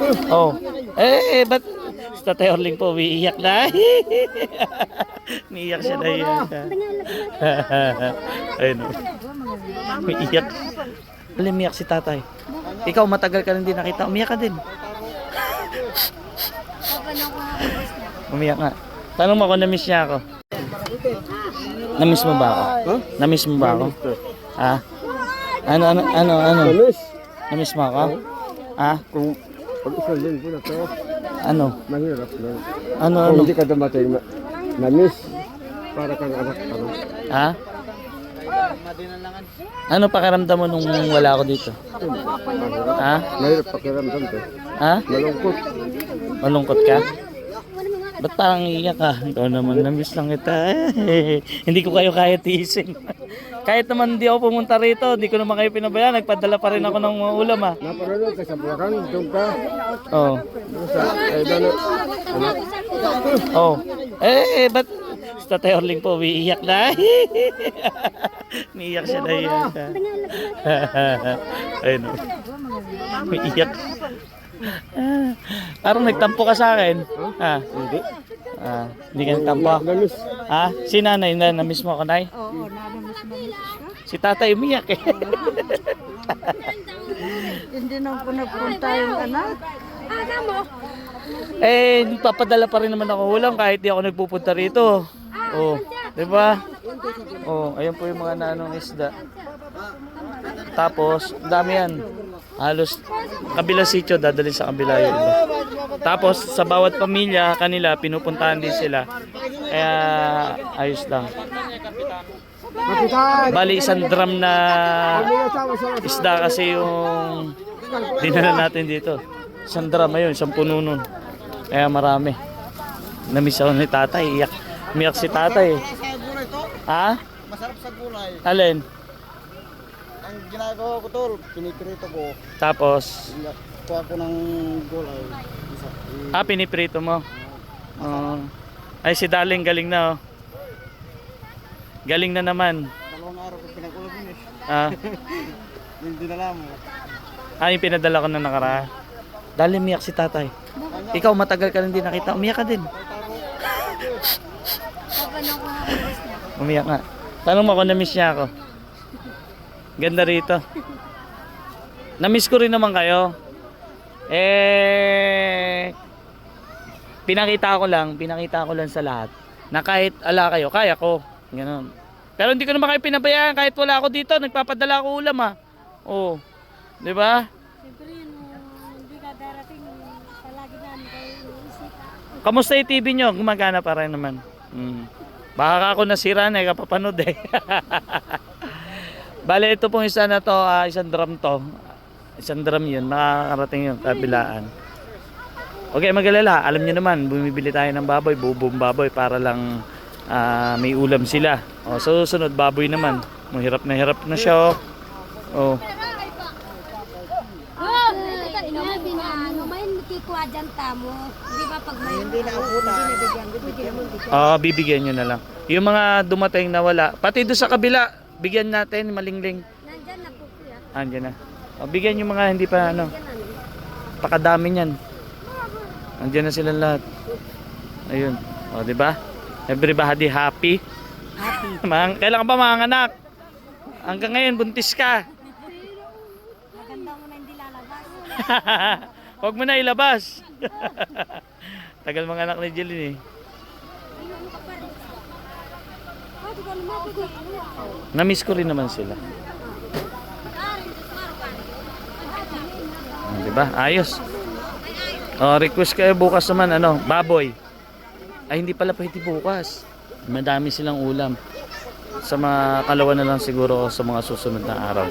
Oh. Eh, eh, ba't si Tatay Orling po umiiyak na? umiiyak siya na iyak. Ayun. Umiiyak. Alam, umiyak si tatay. Ikaw, matagal ka rin din nakita. Umiyak ka din. Umiyak nga. Tanong mo kung na-miss niya ako. Na-miss mo ba ako? Na-miss mo ba ako? Ha? Ano, ano, ano, ano? Miss, Na-miss mo ako? Ha? kung pag isang linggo na to, Ano? mahirap na. Ano, Kung ano? hindi ka dumating na, na miss, para kang anak ka na. Ha? Ano pakiramdam mo nung wala ako dito? Ha? Mahirap pakiramdam to. Ha? Malungkot. Malungkot ka? Ba't parang iiyak ka? Ikaw naman, na-miss lang kita. hindi ko kayo kaya tiisin. Kahit naman hindi ako pumunta rito, hindi ko naman kayo pinabayaan. Nagpadala pa rin ako ng ulam ha. Napanood ka sa Bulacan, doon ka. Oo. Eh, dano, Oh. Eh, eh, ba't Tatay Orling po umiiyak na? umiiyak siya na iyak. Ayun. oh. Umiiyak. Ah, Parang nagtampo ka sa akin. Ha? hindi. Ah, hindi ka nagtampo. Na. Ha? Si nanay na na-miss mo ako, nay? Oo, nabamiss mo Si tatay umiyak eh. Hindi na po nagpunta yung anak. eh, papadala pa rin naman ako ulam kahit di ako nagpupunta rito. Oh, 'di ba? Oh, ayun po yung mga nanong isda. Tapos, dami yan. Halos kabila sitio dadalhin sa kabila yung iba. Tapos sa bawat pamilya kanila pinupuntahan din sila. Kaya ayos lang. Bali isang drum na isda kasi yung dinala natin dito. Isang drum ayun, isang puno nun. Kaya marami. Namiss ako ni tatay. Iyak. Umiyak si tatay. Ha? Masarap sa gulay. Alin? Ang ginagawa ko tol, piniprito ko. Tapos, Kuha ko ng gulay. Isa, i- ah, piniprito mo. Oo. ay, si Darling galing na oh. Galing na naman. dalawang araw ko pinakulog yun eh. Ah, Yung dinala mo. ah yung pinadala ko na nakaraan. Darling, umiyak si tatay. Ikaw, matagal ka rin din nakita. Umiyak ka din. Umiyak nga. Tanong mo kung na-miss niya ako. Ganda rito. Na-miss ko rin naman kayo. Eh, pinakita ko lang, pinakita ko lang sa lahat na kahit ala kayo, kaya ko. Ganun. Pero hindi ko naman kayo pinabayaan kahit wala ako dito, nagpapadala ako ulam ha. Oh. 'Di ba? Kamusta yung TV nyo? Gumagana pa rin naman. Mm. Baka ako nasira na, eh, kapapanood eh. Bale, ito pong isa na to, ah, isang drum to. Isang drum yun, makakarating yung kabilaan. Okay, magalala. Alam nyo naman, bumibili tayo ng baboy, bubong baboy para lang ah, may ulam sila. O, so, sunod baboy naman. Mahirap na hirap na siya. Oh. Oh, na. Ah, bibigyan nyo na lang. Yung mga dumating na wala, pati doon sa kabila, bigyan natin, malingling. Nandyan na po kuya. Andiyan na. O, bigyan yung mga hindi pa ano. Pakadami niyan. Andiyan na sila lahat. Ayun. O, di ba? Everybody happy? Happy. Mang, kailan ka ba mga anak? Hanggang ngayon, buntis ka. Maganda mo na hindi lalabas. Huwag mo na ilabas. Tagal mga anak ni Jeline eh. Oh, di ba lumapit na ano? Namiss ko rin naman sila. Ah, di ba? Ayos. Oh, request kayo bukas naman ano, baboy. Ay hindi pala pwede bukas. Madami silang ulam. Sa mga kalawa na lang siguro sa mga susunod na araw.